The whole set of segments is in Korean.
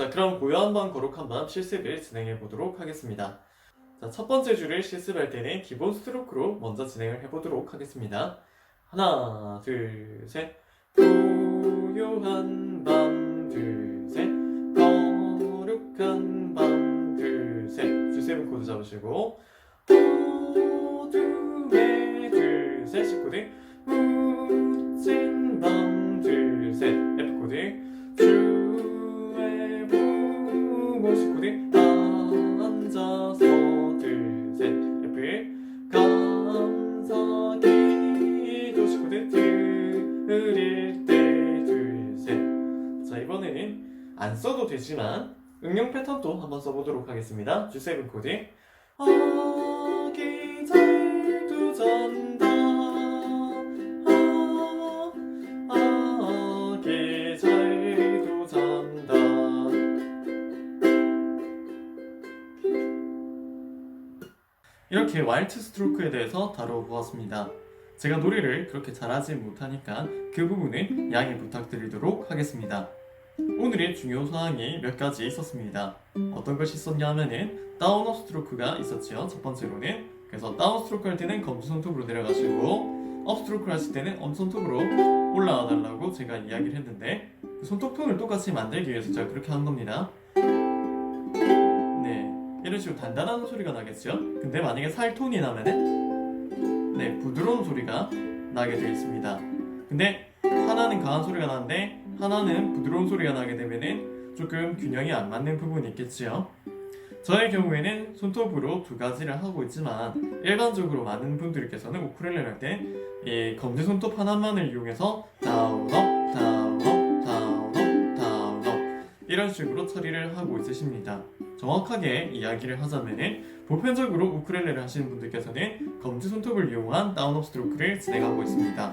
자, 그럼 고요 한번 거룩 한번 실습을 진행해 보도록 하겠습니다. 자, 첫 번째 줄을 실습할 때는 기본 스트로크로 먼저 진행을 해 보도록 하겠습니다. 하나, 둘, 셋. 고요한 밤, 둘, 셋. 거룩한 밤, 둘, 셋. G7 코드 잡으시고. 어둠에 둘, 셋. C 코드. 웃진 밤, 둘, 셋. F 코드. 이번에는 안 써도 되지만 응용 패턴도 한번 써보도록 하겠습니다. G7 코딩 이렇게 와일트 스트로크에 대해서 다뤄보았습니다. 제가 노래를 그렇게 잘하지 못하니까 그 부분은 양해 부탁드리도록 하겠습니다. 오늘의 중요 사항이 몇 가지 있었습니다. 어떤 것이 있었냐 하면은 다운업 스트로크가 있었지요. 첫 번째로는 그래서 다운 스트로크 할 때는 검지 손톱으로 내려가시고 업 스트로크를 하실 때는 엄 손톱으로 올라와 달라고 제가 이야기를 했는데 그 손톱 톤을 똑같이 만들기 위해서 제가 그렇게 한 겁니다. 네, 이런 식으로 단단한 소리가 나겠죠. 근데 만약에 살톤이 나면은 네, 부드러운 소리가 나게 되어 있습니다. 근데 하나는 강한 소리가 나는데 하나는 부드러운 소리가 나게 되면은 조금 균형이 안 맞는 부분이 있겠지요. 저의 경우에는 손톱으로 두 가지를 하고 있지만 일반적으로 많은 분들께서는 우쿨렐레를 할때이 검지 손톱 하나만을 이용해서 다운업, 이런 식으로 처리를 하고 있으십니다. 정확하게 이야기를 하자면은 보편적으로 우쿨렐레를 하시는 분들께서는 검지 손톱을 이용한 다운업 스트로크를 진행하고 있습니다.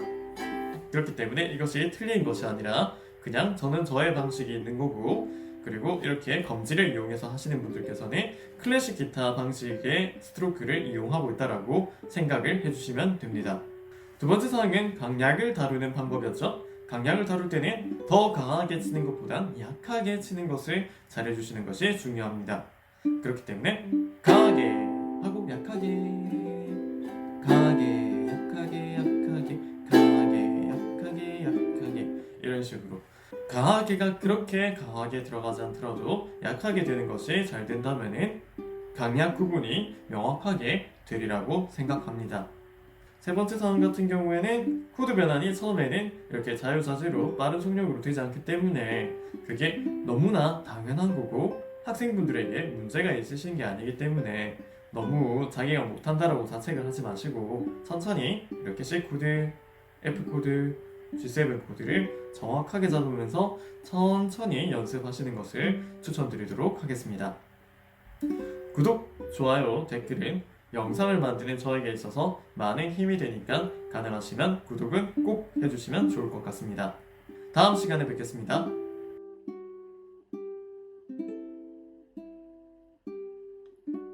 그렇기 때문에 이것이 틀린 것이 아니라 그냥 저는 저의 방식이 있는 거고 그리고 이렇게 검지를 이용해서 하시는 분들께서는 클래식 기타 방식의 스트로크를 이용하고 있다라고 생각을 해주시면 됩니다. 두 번째 사항은 강약을 다루는 방법이었죠. 강약을 다룰 때는 더 강하게 치는 것보단 약하게 치는 것을 잘해주시는 것이 중요합니다. 그렇기 때문에 강하게 하고 약하게 강하게 약하게 약하게 강하게 약하게 약하게 이런 식으로 강하게가 그렇게 강하게 들어가지 않더라도 약하게 되는 것이 잘 된다면은 강약 구분이 명확하게 되리라고 생각합니다. 세 번째 사항 같은 경우에는 코드 변환이 처음에는 이렇게 자유자재로 빠른 속력으로 되지 않기 때문에 그게 너무나 당연한 거고 학생분들에게 문제가 있으신 게 아니기 때문에 너무 자기가 못한다라고 자책을 하지 마시고 천천히 이렇게 C 코드, F 코드, G7 코드를 정확하게 잡으면서 천천히 연습하시는 것을 추천드리도록 하겠습니다. 구독, 좋아요, 댓글은 영상을 만드는 저에게 있어서 많은 힘이 되니까 가능하시면 구독은 꼭 해주시면 좋을 것 같습니다. 다음 시간에 뵙겠습니다.